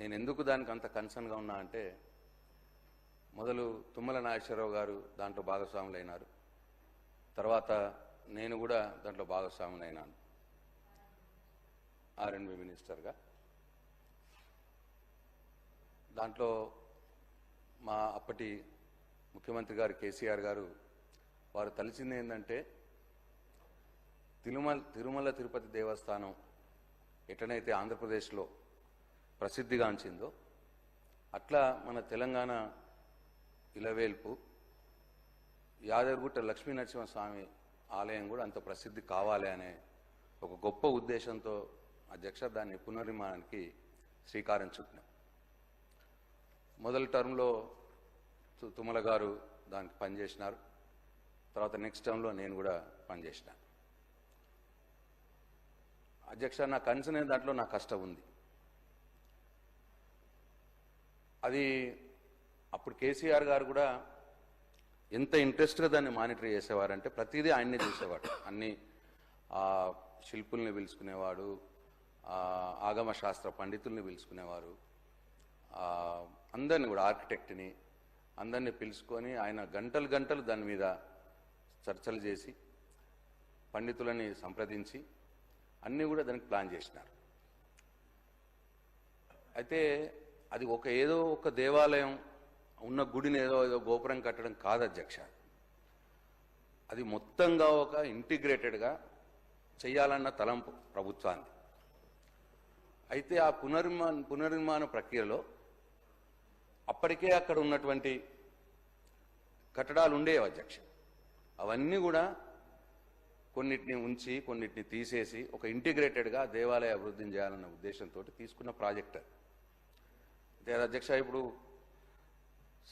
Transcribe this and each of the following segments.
నేను ఎందుకు దానికి అంత కన్సర్న్గా ఉన్నా అంటే మొదలు తుమ్మల నాగేశ్వరరావు గారు దాంట్లో భాగస్వాములు అయినారు తర్వాత నేను కూడా దాంట్లో భాగస్వాములు అయినాను మినిస్టర్గా. దాంట్లో మా అప్పటి ముఖ్యమంత్రి గారు కేసీఆర్ గారు వారు తలిచింది ఏంటంటే తిరుమల తిరుమల తిరుపతి దేవస్థానం ఎట్లనైతే ఆంధ్రప్రదేశ్లో ప్రసిద్ధిగాంచిందో. అట్లా మన తెలంగాణ ఇలవేల్పు యాదగిరిగుట్ట లక్ష్మీ నరసింహస్వామి ఆలయం కూడా అంత ప్రసిద్ధి కావాలి అనే ఒక గొప్ప ఉద్దేశంతో అధ్యక్ష దాన్ని పునర్నిర్మాణానికి శ్రీకారం చుట్టినాం. మొదటి టర్మ్లో తుమల తుమ్మల గారు దానికి పనిచేసినారు. తర్వాత నెక్స్ట్ టర్మ్లో నేను కూడా పనిచేసినాను అధ్యక్ష నా కన్సర్న్ దాంట్లో నా కష్టం ఉంది. అది అప్పుడు కేసీఆర్ గారు కూడా ఎంత ఇంట్రెస్ట్గా దాన్ని మానిటర్ చేసేవారంటే ప్రతిదీ ఆయన్నే చూసేవాడు. అన్ని శిల్పుల్ని పిలుచుకునేవాడు ఆగమ శాస్త్ర పండితుల్ని పిలుచుకునేవారు అందరిని కూడా ఆర్కిటెక్ట్ని అందరిని పిలుచుకొని ఆయన గంటలు గంటలు దాని మీద చర్చలు చేసి పండితులని సంప్రదించి అన్నీ కూడా దానికి ప్లాన్ చేసినారు. అయితే అది ఒక ఏదో ఒక దేవాలయం ఉన్న గుడిని ఏదో ఏదో గోపురం కట్టడం కాదు అధ్యక్ష. అది మొత్తంగా ఒక ఇంటిగ్రేటెడ్గా చేయాలన్న తలంపు ప్రభుత్వాన్ని అయితే ఆ పునర్మా పునర్నిర్మాణ ప్రక్రియలో అప్పటికే అక్కడ ఉన్నటువంటి కట్టడాలు ఉండేవి అధ్యక్ష. అవన్నీ కూడా కొన్నిటిని ఉంచి కొన్నిటిని తీసేసి ఒక ఇంటిగ్రేటెడ్గా దేవాలయ అభివృద్ధిని చేయాలన్న ఉద్దేశంతో తీసుకున్న ప్రాజెక్ట్ అది. అయితే అధ్యక్ష ఇప్పుడు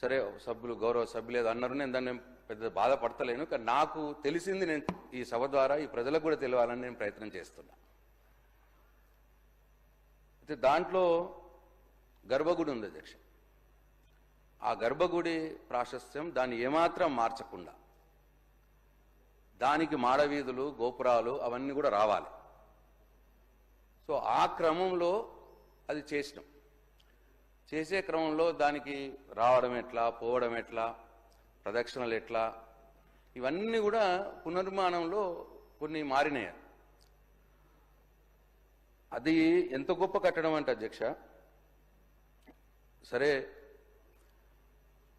సరే సభ్యులు గౌరవ సభ్యులు అన్నారు నేను దాన్ని పెద్ద బాధపడతలేను కానీ నాకు తెలిసింది నేను ఈ సభ ద్వారా ఈ ప్రజలకు కూడా తెలియాలని నేను ప్రయత్నం చేస్తున్నా. అయితే దాంట్లో గర్భగుడి ఉంది అధ్యక్ష. ఆ గర్భగుడి ప్రాశస్త్యం దాన్ని ఏమాత్రం మార్చకుండా దానికి మాడవీధులు గోపురాలు అవన్నీ కూడా రావాలి. సో ఆ క్రమంలో అది చేసినాం. చేసే క్రమంలో దానికి రావడం ఎట్లా పోవడం ఎట్లా ప్రదక్షిణలు ఎట్లా ఇవన్నీ కూడా పునర్మాణంలో కొన్ని మారినాయి. అది ఎంత గొప్ప కట్టడం అంటే అధ్యక్ష సరే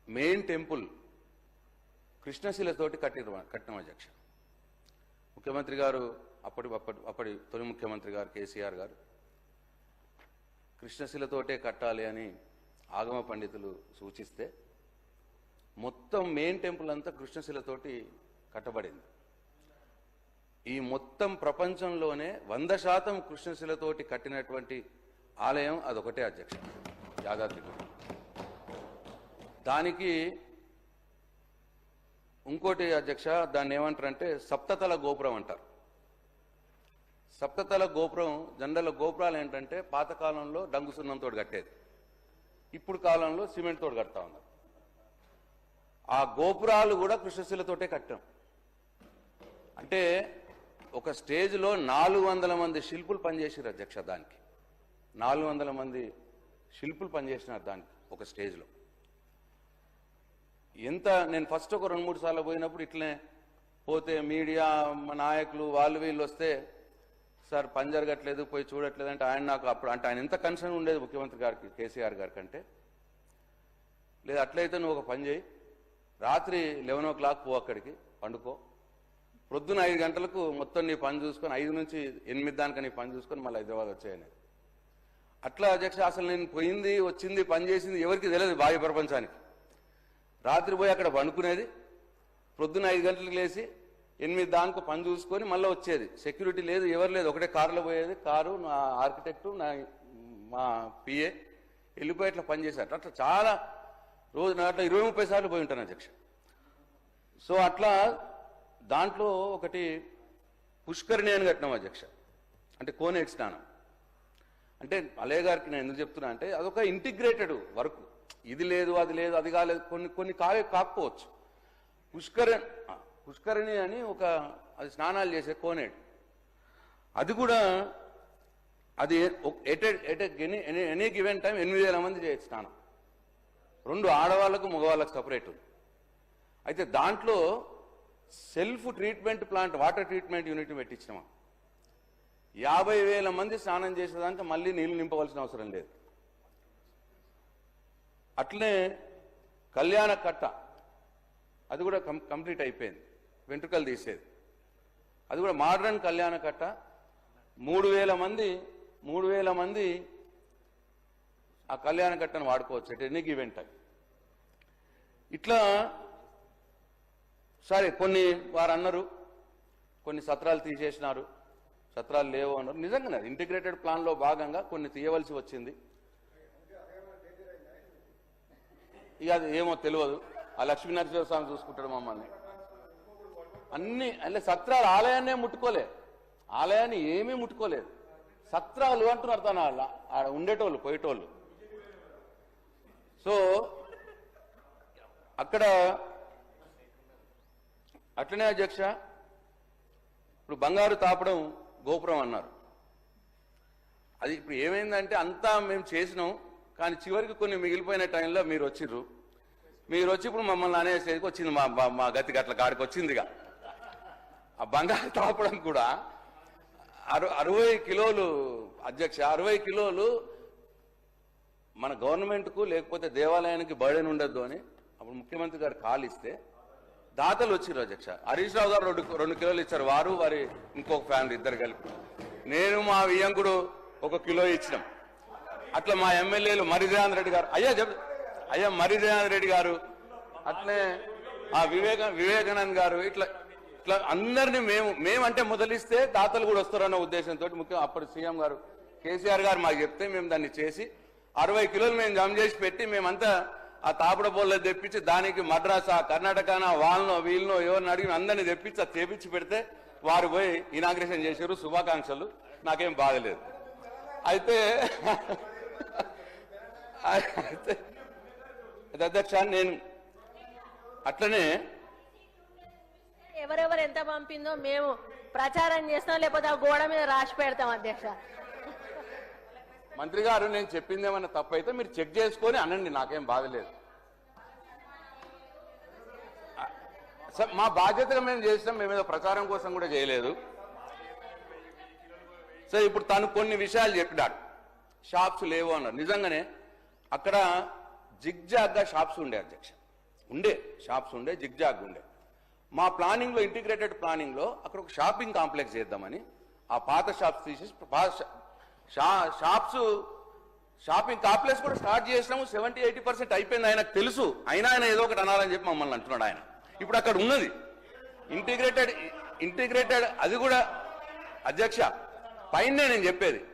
మెయిన్ టెంపుల్ కృష్ణశిలతోటి కట్టిన కట్టిన అధ్యక్ష. ముఖ్యమంత్రి గారు అప్పటి అప్పటి అప్పటి తొలి ముఖ్యమంత్రి గారు కేసీఆర్ గారు కృష్ణశిలతోటే కట్టాలి అని ఆగమ పండితులు సూచిస్తే మొత్తం మెయిన్ టెంపుల్ అంతా కృష్ణశిలతోటి కట్టబడింది. ఈ మొత్తం ప్రపంచంలోనే వంద శాతం కృష్ణశిలతోటి కట్టినటువంటి ఆలయం అదొకటే అధ్యక్ష యాదాద్రి దానికి ఇంకోటి అధ్యక్ష దాన్ని ఏమంటారంటే సప్తతల గోపురం అంటారు. సప్తతల గోపురం జనరల్ గోపురాలు ఏంటంటే పాతకాలంలో డంగు సున్నంతో కట్టేది. ఇప్పుడు కాలంలో సిమెంట్ తోడు కడతా ఉన్నారు. ఆ గోపురాలు కూడా కృష్ణశిలతోటే కట్టాం. అంటే ఒక స్టేజ్లో నాలుగు వందల మంది శిల్పులు పనిచేసారు అధ్యక్ష దానికి. నాలుగు వందల మంది శిల్పులు పనిచేసినారు దానికి ఒక స్టేజ్లో. ఎంత నేను ఫస్ట్ ఒక రెండు మూడు సార్లు పోయినప్పుడు ఇట్లనే పోతే మీడియా నాయకులు వాళ్ళు వీళ్ళు వస్తే సార్ పని జరగట్లేదు పోయి చూడట్లేదు అంటే ఆయన నాకు అప్పుడు అంటే ఆయన ఎంత కన్సర్న్ ఉండేది ముఖ్యమంత్రి గారికి కేసీఆర్ గారి కంటే. లేదు అట్లయితే నువ్వు ఒక పని చేయి. రాత్రి లెవెన్ ఓ క్లాక్ పో అక్కడికి పండుకో. ప్రొద్దున ఐదు గంటలకు మొత్తం నీ పని చూసుకొని ఐదు నుంచి ఎనిమిది దానికి నీ పని చూసుకొని మళ్ళీ హైదరాబాద్ వచ్చాయని అట్లా అధ్యక్ష అసలు నేను పోయింది వచ్చింది పని చేసింది ఎవరికి తెలియదు బాహ్య ప్రపంచానికి. రాత్రి పోయి అక్కడ పండుకునేది ప్రొద్దున ఐదు గంటలకు లేచి ఎనిమిది దానికి పని చూసుకొని మళ్ళీ వచ్చేది. సెక్యూరిటీ లేదు ఎవరు లేదు. ఒకటే కారులో పోయేది. కారు నా ఆర్కిటెక్టు నా మా పిఏ వెళ్ళిపోయి అట్లా పనిచేశారు అట్లా చాలా రోజు నా అట్లా ఇరవై ముప్పై సార్లు పోయి ఉంటాను అధ్యక్ష. సో అట్లా దాంట్లో ఒకటి పుష్కరిణి అని కట్టినాం అధ్యక్ష. అంటే కోనేటి స్నానం. అంటే అలయ గారికి నేను ఎందుకు చెప్తున్నా అంటే అదొక ఇంటిగ్రేటెడ్ వర్క్. ఇది లేదు అది లేదు అది కాలేదు. కొన్ని కొన్ని కావే కాకపోవచ్చు. పుష్కర పుష్కరిణి అని ఒక అది స్నానాలు చేసే కోనేడు. అది కూడా అది at at any any given time ఎనిమిది వేల మంది చేయొచ్చు స్నానం. రెండు ఆడవాళ్ళకు మగవాళ్ళకు సపరేట్ అయితే దాంట్లో self treatment plant water treatment unit పెట్టించినామా యాభై వేల మంది స్నానం చేసేదానికి మళ్ళీ నీళ్ళు నింపవలసిన అవసరం లేదు. అట్లనే కళ్యాణ కట్ట అది కూడా కంప్లీట్ అయిపోయింది. వెంట్రుకలు తీసేది. అది కూడా మోడర్న్ కళ్యాణ కట్ట. మూడు వేల మంది మూడు వేల మంది ఆ కళ్యాణ కట్టను వాడుకోవచ్చు. ఎట్ ఎనీ ఇట్లా సరే కొన్ని వారు అన్నారు కొన్ని సత్రాలు తీసేసినారు. సత్రాలు లేవు అన్నారు. నిజంగానే ఇంటిగ్రేటెడ్ ప్లాన్లో భాగంగా కొన్ని తీయవలసి వచ్చింది. ఇక అది ఏమో తెలియదు. ఆ లక్ష్మీనరసింహ స్వామి చూసుకుంటాడు మమ్మల్ని. అన్ని అంటే సత్రాలు ఆలయాన్నే ముట్టుకోలే. ఆలయాన్ని ఏమీ ముట్టుకోలేదు. సత్రాలు అంటున్నారు తన ఆడ ఉండేటోళ్ళు పోయేటోళ్ళు. సో అక్కడ అట్లనే అధ్యక్ష ఇప్పుడు బంగారు తాపడం గోపురం అన్నారు. అది ఇప్పుడు ఏమైందంటే అంతా మేము చేసినాం కానీ చివరికి కొన్ని మిగిలిపోయిన టైంలో మీరు వచ్చిర్రు. మీరు వచ్చి ఇప్పుడు మమ్మల్ని అనే వచ్చింది మా- మా గతి గట్ల కాడికి వచ్చిందిగా. ఆ బంగారు తాపడం కూడా అరు అరవై కిలోలు అధ్యక్ష అరవై కిలోలు మన గవర్నమెంట్కు లేకపోతే దేవాలయానికి బర్డెన్ ఉండద్దు అని అప్పుడు ముఖ్యమంత్రి గారు కాల్ ఇస్తే దాతలు వచ్చిర్రు అధ్యక్ష. హరీష్ రావు గారు రెండు రెండు కిలోలు ఇచ్చారు. వారు వారి ఇంకొక ఫ్యామిలీ ఇద్దరు కలిపి. నేను మా వియ్యంకుడు ఒక కిలో ఇచ్చినాం. అట్లా మా ఎమ్మెల్యేలు మరిదయానంద రెడ్డి గారు అయ్యా చెప్ అయ్యా మరిదయానంద రెడ్డి గారు అట్లే ఆ వివేక వివేకానంద్ గారు ఇట్లా ఇట్లా అందరినీ మేము మేమంటే మొదలిస్తే దాతలు కూడా వస్తారన్న ఉద్దేశంతో ముఖ్యం అప్పుడు సీఎం గారు కేసీఆర్ గారు మాకు చెప్తే మేము దాన్ని చేసి అరవై కిలోలు మేము జమ చేసి పెట్టి మేమంతా ఆ తాపడ బోళ్ళ తెప్పించి దానికి మద్రాసా కర్ణాటకన వాళ్ళనో వీళ్ళనో ఎవరిని అడిగి అందరిని తెప్పించి అది తెప్పించి పెడితే వారు పోయి ఇనాగ్రేషన్ చేశారు. శుభాకాంక్షలు. నాకేం బాధలేదు అయితే అయితే అయితే అధ్యక్ష నేను అట్లనే ఎవరెవరు ఎంత పంపిందో మేము ప్రచారం చేస్తాం లేకపోతే ఆ గోడ మీద రాసి పెడతాం అధ్యక్ష. మంత్రి గారు నేను చెప్పింది ఏమన్నా తప్పు అయితే మీరు చెక్ చేసుకొని అనండి నాకేం బాధ లేదు. సార్ మా బాధ్యతగా మేము చేసినాం మేము ఏదో ప్రచారం కోసం కూడా చేయలేదు. సో ఇప్పుడు తను కొన్ని విషయాలు చెప్పినాడు. షాప్స్ లేవు అన్నారు. నిజంగానే అక్కడ జిగ్జాగ్గా షాప్స్ ఉండే అధ్యక్ష. ఉండే షాప్స్ ఉండే జిగ్జాగ్ ఉండే. మా ప్లానింగ్లో ఇంటిగ్రేటెడ్ ప్లానింగ్లో అక్కడ ఒక షాపింగ్ కాంప్లెక్స్ చేద్దామని ఆ పాత షాప్స్ తీసేసి పాత షా- షాప్స్ షాపింగ్ కాంప్లెక్స్ కూడా స్టార్ట్ చేసినాము. సెవెంటీ ఎయిటీ పర్సెంట్ అయిపోయింది ఆయనకు తెలుసు. అయినా ఆయన ఏదో ఒకటి అనాలని చెప్పి మమ్మల్ని అంటున్నాడు ఆయన. ఇప్పుడు అక్కడ ఉన్నది. ఇంటిగ్రేటెడ్ ఇంటిగ్రేటెడ్ అది కూడా అధ్యక్ష పైన నేను చెప్పేది.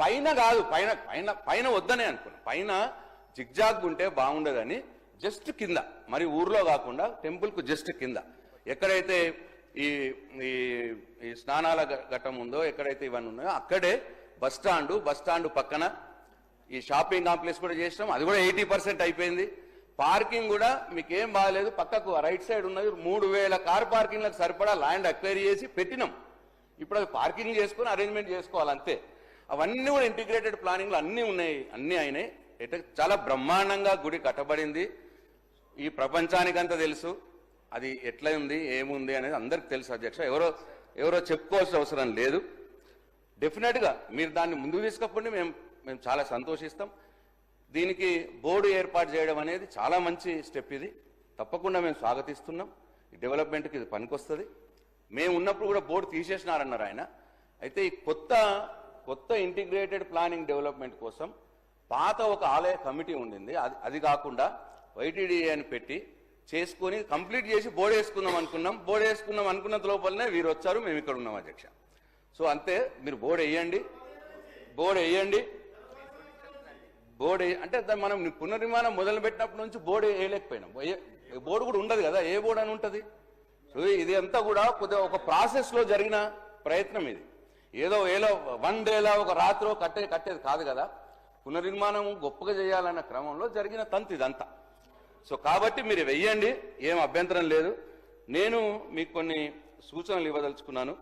పైన కాదు పైన పైన పైన వద్దనే అనుకున్నాను పైన జిగ్జాగ్ ఉంటే బాగుండదని జస్ట్ కింద మరి ఊర్లో కాకుండా టెంపుల్కు జస్ట్ కింద. ఎక్కడైతే ఈ ఈ స్నానాల ఘట్టం ఉందో ఎక్కడైతే ఇవన్నీ ఉన్నాయో అక్కడే బస్ స్టాండ్ బస్ స్టాండ్ పక్కన ఈ షాపింగ్ కాంప్లెక్స్ కూడా చేసినాం. అది కూడా ఎయిటీ పర్సెంట్ అయిపోయింది. పార్కింగ్ కూడా మీకు ఏం బాగాలేదు. పక్కకు రైట్ సైడ్ ఉన్నది మూడు వేల కార్ పార్కింగ్లకు సరిపడా ల్యాండ్ అక్వైర్ చేసి పెట్టినాం. ఇప్పుడు అది పార్కింగ్ చేసుకుని అరేంజ్మెంట్ చేసుకోవాలి అంతే అవన్నీ కూడా ఇంటిగ్రేటెడ్ ప్లానింగ్లు అన్నీ ఉన్నాయి అన్నీ అయినాయి. అయితే చాలా బ్రహ్మాండంగా గుడి కట్టబడింది. ఈ ప్రపంచానికంతా తెలుసు. అది ఎట్లా ఉంది ఏముంది అనేది అందరికి తెలుసు అధ్యక్ష. ఎవరో ఎవరో చెప్పుకోవాల్సిన అవసరం లేదు. డెఫినెట్గా మీరు దాన్ని ముందుకు తీసుకపోండి మేము మేము చాలా సంతోషిస్తాం. దీనికి బోర్డు ఏర్పాటు చేయడం అనేది చాలా మంచి స్టెప్ ఇది. తప్పకుండా మేము స్వాగతిస్తున్నాం. ఈ డెవలప్మెంట్కి ఇది పనికొస్తుంది. మేము ఉన్నప్పుడు కూడా బోర్డు తీసేసినారన్నారు ఆయన. అయితే ఈ కొత్త కొత్త ఇంటిగ్రేటెడ్ ప్లానింగ్ డెవలప్మెంట్ కోసం పాత ఒక ఆలయ కమిటీ ఉండింది. అది అది కాకుండా వైటీడీఏ అని పెట్టి చేసుకొని కంప్లీట్ చేసి బోర్డు వేసుకుందాం అనుకున్నాం. బోర్డు వేసుకుందాం అనుకున్నంత లోపలనే వీరు వచ్చారు. మేము ఇక్కడ ఉన్నాం అధ్యక్ష. సో అంతే మీరు బోర్డు వేయండి. బోర్డు వేయండి. బోర్డు వేయ- అంటే దాన్ని మనం పునర్నిర్మాణం మొదలుపెట్టినప్పటి నుంచి బోర్డు వేయలేకపోయినాం. బోర్డు కూడా ఉండదు కదా. ఏ బోర్డు అని ఉంటుంది? సో ఇది అంతా కూడా కొద్దిగా ఒక ప్రాసెస్లో జరిగిన ప్రయత్నం ఇది. ఏదో ఏలో వన్ డేలా ఒక రాత్రో కట్టే కట్టేది కాదు కదా. పునర్నిర్మాణం గొప్పగా చేయాలన్న క్రమంలో జరిగిన తంతు ఇదంతా. సో కాబట్టి మీరు వెయ్యండి ఏం అభ్యంతరం లేదు. నేను మీకు కొన్ని సూచనలు ఇవ్వదలుచుకున్నాను.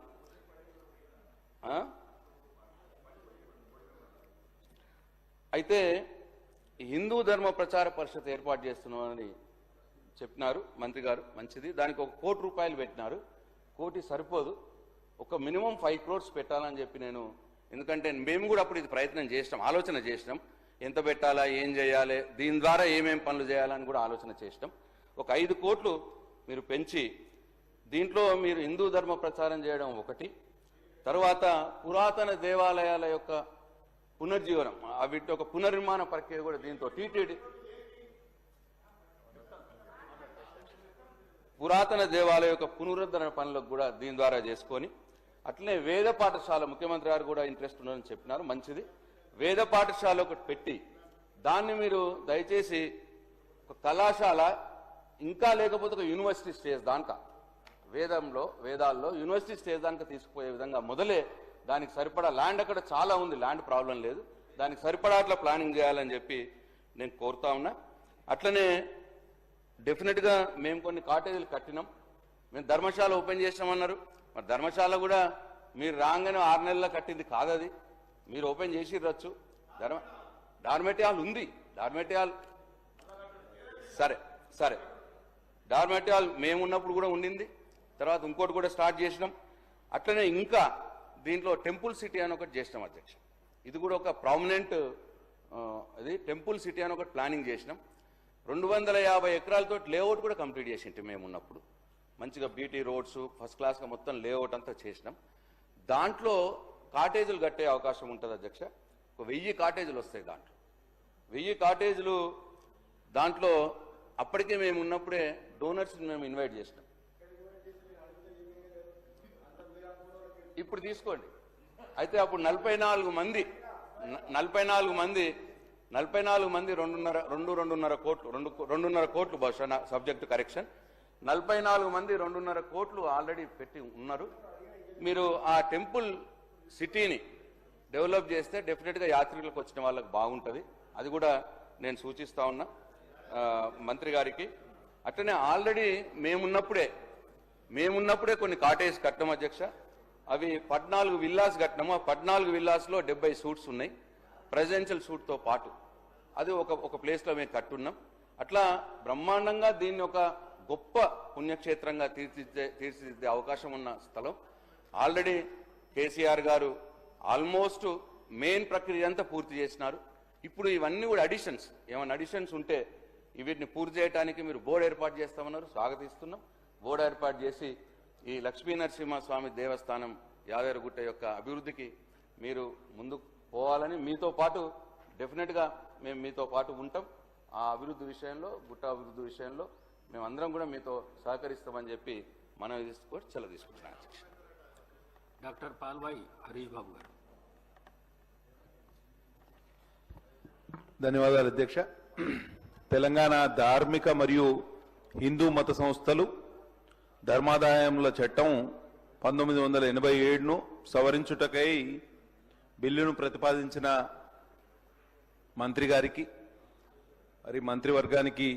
అయితే హిందూ ధర్మ ప్రచార పరిషత్ ఏర్పాటు చేస్తున్నామని చెప్పినారు మంత్రి గారు మంచిది. దానికి ఒక కోటి రూపాయలు పెట్టినారు. కోటి సరిపోదు. ఒక మినిమం ఫైవ్ క్రోర్స్ పెట్టాలని చెప్పి నేను ఎందుకంటే మేము కూడా అప్పుడు ఇది ప్రయత్నం చేసినాం ఆలోచన చేసినాం. ఎంత పెట్టాలా ఏం చేయాలి దీని ద్వారా ఏమేం పనులు చేయాలని కూడా ఆలోచన చేసినాం. ఒక ఐదు కోట్లు మీరు పెంచి దీంట్లో మీరు హిందూ ధర్మ ప్రచారం చేయడం ఒకటి. తర్వాత పురాతన దేవాలయాల యొక్క పునర్జీవనం వీటి యొక్క పునర్నిర్మాణ ప్రక్రియ కూడా దీంతో టీటీడీ. పురాతన దేవాలయ యొక్క పునరుద్ధరణ పనులకు కూడా దీని ద్వారా చేసుకొని అట్లనే వేద పాఠశాల ముఖ్యమంత్రి గారు కూడా ఇంట్రెస్ట్ ఉండదని చెప్పినారు మంచిది. వేద పాఠశాల ఒకటి పెట్టి దాన్ని మీరు దయచేసి ఒక కళాశాల ఇంకా లేకపోతే ఒక యూనివర్సిటీ స్టేజ్ దానిక వేదంలో వేదాల్లో యూనివర్సిటీ స్టేజ్ దానికి తీసుకుపోయే విధంగా మొదలే దానికి సరిపడా ల్యాండ్ అక్కడ చాలా ఉంది ల్యాండ్ ప్రాబ్లం లేదు. దానికి సరిపడా అట్లా ప్లానింగ్ చేయాలని చెప్పి నేను కోరుతా ఉన్నా. అట్లనే డెఫినెట్గా మేము కొన్ని కాటేజీలు కట్టినాం. మేము ధర్మశాల ఓపెన్ చేసినామన్నారు మరి ధర్మశాల కూడా మీరు రాగానే ఆరు నెలల్లో కట్టింది కాదు అది మీరు ఓపెన్ చేసిర్రచ్చు. ధర్మ డార్మెటియాల్ ఉంది. డార్మెటియాల్ సరే సరే. డార్మెటియాల్ మేము ఉన్నప్పుడు కూడా ఉండింది. తర్వాత ఇంకోటి కూడా స్టార్ట్ చేసినాం. అట్లనే ఇంకా దీంట్లో టెంపుల్ సిటీ అని ఒకటి చేసినాం అధ్యక్ష. ఇది కూడా ఒక ప్రామినెంట్ అది టెంపుల్ సిటీ అని ఒకటి ప్లానింగ్ చేసినాం. రెండు వందల యాభై ఎకరాలతో లేఅవుట్ కూడా కంప్లీట్ చేసింటి మేము ఉన్నప్పుడు మంచిగా బీటీ రోడ్స్ ఫస్ట్ క్లాస్గా మొత్తం లేఅవుట్ అంతా చేసినాం. దాంట్లో కాటేజీలు కట్టే అవకాశం ఉంటుంది అధ్యక్ష. ఒక వెయ్యి కాటేజీలు వస్తాయి దాంట్లో. వెయ్యి కాటేజీలు దాంట్లో అప్పటికే మేము ఉన్నప్పుడే డోనర్స్ని మేము ఇన్వైట్ చేసినాం. ఇప్పుడు తీసుకోండి. అయితే అప్పుడు నలభై నాలుగు మంది నలభై నాలుగు మంది నలభై నాలుగు మంది రెండున్నర రెండు రెండున్నర కోట్లు రెండు రెండున్నర కోట్లు బహుశా సబ్జెక్టు కరెక్షన్. నలభై నాలుగు మంది రెండున్నర కోట్లు ఆల్రెడీ పెట్టి ఉన్నారు. మీరు ఆ టెంపుల్ సిటీని డెవలప్ చేస్తే డెఫినెట్గా యాత్రికులకు వచ్చిన వాళ్ళకి బాగుంటుంది. అది కూడా నేను సూచిస్తా ఉన్నా. మంత్రి గారికి. అట్లనే ఆల్రెడీ మేమున్నప్పుడే మేమున్నప్పుడే కొన్ని కాటేజ్ కట్టడం అధ్యక్ష. అవి పద్నాలుగు విల్లాస్ కట్టినాము. ఆ పద్నాలుగు విల్లాస్లో డెబ్బై సూట్స్ ఉన్నాయి. ప్రెసిడెన్షియల్ సూట్తో పాటు. అది ఒక ఒక ప్లేస్లో మేము కట్టున్నాం. అట్లా బ్రహ్మాండంగా దీన్ని ఒక గొప్ప పుణ్యక్షేత్రంగా తీర్చిదిద్దే తీర్చిదిద్దే అవకాశం ఉన్న స్థలం. ఆల్రెడీ కేసీఆర్ గారు ఆల్మోస్ట్ మెయిన్ ప్రక్రియ అంతా పూర్తి చేసినారు. ఇప్పుడు ఇవన్నీ కూడా అడిషన్స్ ఏమైనా అడిషన్స్ ఉంటే వీటిని పూర్తి చేయడానికి మీరు బోర్డు ఏర్పాటు చేస్తామన్నారు స్వాగతిస్తున్నాం. బోర్డు ఏర్పాటు చేసి ఈ లక్ష్మీ నరసింహస్వామి దేవస్థానం యాదగిరిగుట్ట యొక్క అభివృద్ధికి మీరు ముందుకు పోవాలని మీతో పాటు డెఫినెట్గా మేము మీతో పాటు ఉంటాం. ఆ అభివృద్ధి విషయంలో గుట్ట అభివృద్ధి విషయంలో మేమందరం కూడా మీతో సహకరిస్తామని చెప్పి మనం తీసుకొని సెలవు తీసుకుంటున్నాం. డాక్టర్ పాల్వాయి హరీష్ బాబు గారు. ధన్యవాదాలు అధ్యక్ష. తెలంగాణ ధార్మిక మరియు హిందూ మత సంస్థలు ధర్మాదాయముల చట్టం పంతొమ్మిది వందల ఎనభై ఏడును సవరించుటకై బిల్లును ప్రతిపాదించిన మంత్రి గారికి మరి మంత్రివర్గానికి